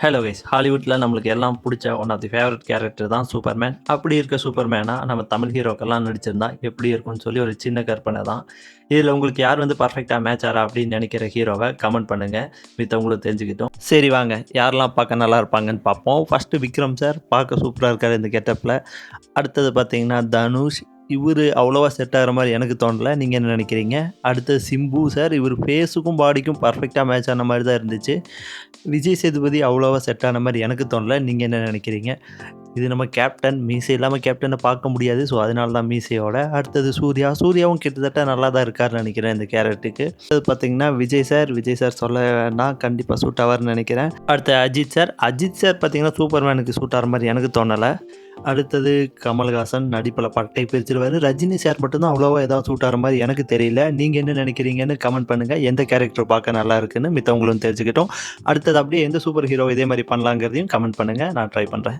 Hello guys ஹாலிவுட்டில் நம்மளுக்கு எல்லாம் பிடிச்ச one of the favourite character தான் சூப்பர்மேன் அப்படி இருக்க சூப்பர்மேனாக நம்ம தமிழ் ஹீரோக்கெல்லாம் நடிச்சிருந்தா எப்படி இருக்கும்னு சொல்லி ஒரு சின்ன கற்பனை தான். இதில் உங்களுக்கு யார் வந்து பர்ஃபெக்டாக மேட்ச் ஆறா அப்படின்னு நினைக்கிற ஹீரோவை கமெண்ட் பண்ணுங்கள் மித்தவங்களும் தெரிஞ்சுக்கிட்டோம். சரி வாங்க யாரெல்லாம் பார்க்க நல்லா இருப்பாங்கன்னு பார்ப்போம். ஃபஸ்ட்டு விக்ரம் சார் பார்க்க சூப்பராக இருக்கார் இந்த கெட்டப்பில் அடுத்தது பார்த்தீங்கன்னா தனுஷ் இவர் அவ்வளோவா செட் ஆகிற மாதிரி எனக்கு தோணல. நீங்கள் என்ன நினைக்கிறீங்க? அடுத்தது சிம்பு சார் இவர் ஃபேஸுக்கும் பாடிக்கும் பர்ஃபெக்டாக மேட்ச் ஆன மாதிரி தான் இருந்துச்சு. விஜய் சேதுபதி அவ்வளோவா செட் ஆன மாதிரி எனக்கு தோணல. நீங்கள் என்ன நினைக்கிறீங்க? இது நம்ம கேப்டன் மீசை இல்லாமல் கேப்டனை பார்க்க முடியாது. ஸோ அதனால தான் மீசையோட அடுத்தது சூர்யா. சூர்யாவும் கிட்டத்தட்ட நல்லா தான் இருக்காருன்னு நினைக்கிறேன் இந்த கேரக்டருக்கு அடுத்தது பார்த்தீங்கன்னா விஜய் சார் விஜய் சார் சொல்ல வேண்டாம் கண்டிப்பாக சூட் ஆவார்னு நினைக்கிறேன். அடுத்து அஜித் சார் அஜித் சார் பார்த்தீங்கன்னா சூப்பர்மேனுக்கு சூட் ஆகிற மாதிரி எனக்கு தோணலை. அடுத்தது கமல்ஹாசன் நடிப்பில் பட்டை பிரிச்சிருவார். ரஜினி சார் மட்டும்தான் அவ்வளோவா ஏதாவது சூட் ஆகிற மாதிரி எனக்கு தெரியல. நீங்கள் என்ன நினைக்கிறீங்கன்னு கமெண்ட் பண்ணுங்கள் எந்த கேரக்டர் பார்க்க நல்லா இருக்குன்னு மித்தவங்களும் தெரிஞ்சுக்கிட்டோம். அடுத்தது அப்படியே எந்த சூப்பர் ஹீரோ இதே மாதிரி பண்ணலாங்கிறதையும் கமெண்ட் பண்ணுங்கள் நான் ட்ரை பண்ணுறேன்